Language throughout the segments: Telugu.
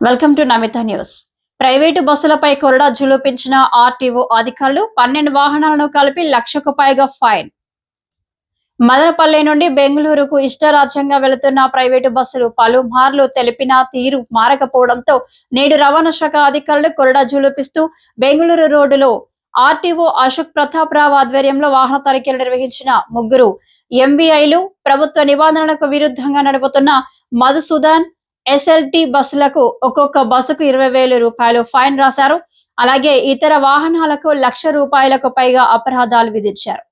Welcome to Namita news. Private బస్సులపై కొరడా జులుపించిన ఆర్టీఓ అధికారులు పన్నెండు వాహనాలను కలిపి లక్షకు పైగా ఫైన్. మదనపల్లి నుండి బెంగళూరుకు ఇష్టరాజ్యంగా వెళుతున్న ప్రైవేటు బస్సులు పలుమార్లు తెలిపిన తీరు మారకపోవడంతో నేడు రవాణా శాఖ అధికారులు కొరడా జులుపిస్తూ బెంగళూరు రోడ్డులో ఆర్టీఓ అశోక్ ప్రతాప్ రావు ఆధ్వర్యంలో వాహన తనిఖీలు నిర్వహించిన ముగ్గురు ఎంబీఐలు ప్రభుత్వ నిబంధనలకు విరుద్ధంగా నడుపుతున్న మధుసూదన్ ఎస్ఎల్టీ బస్సులకు ఒక్కొక్క బస్సుకు ఇరవై వేల రూపాయలు ఫైన్ రాశారు అలాగే ఇతర వాహనాలకు లక్ష రూపాయలకు పైగా అపరాధాలు విధించారు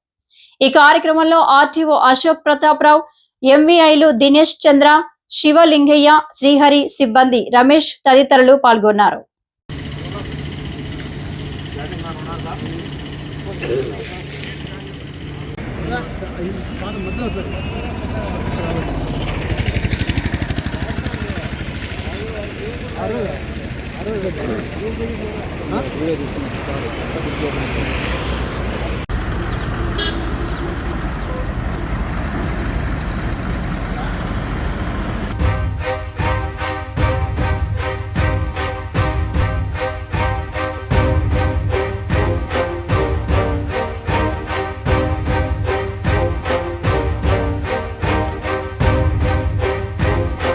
ఈ కార్యక్రమంలో ఆర్టీఓ అశోక్ ప్రతాప్ రావు ఎంవీఐలు దినేష్ చంద్ర శివలింగయ్య శ్రీహరి సిబ్బంది రమేష్ తదితరులు పాల్గొన్నారు అరవై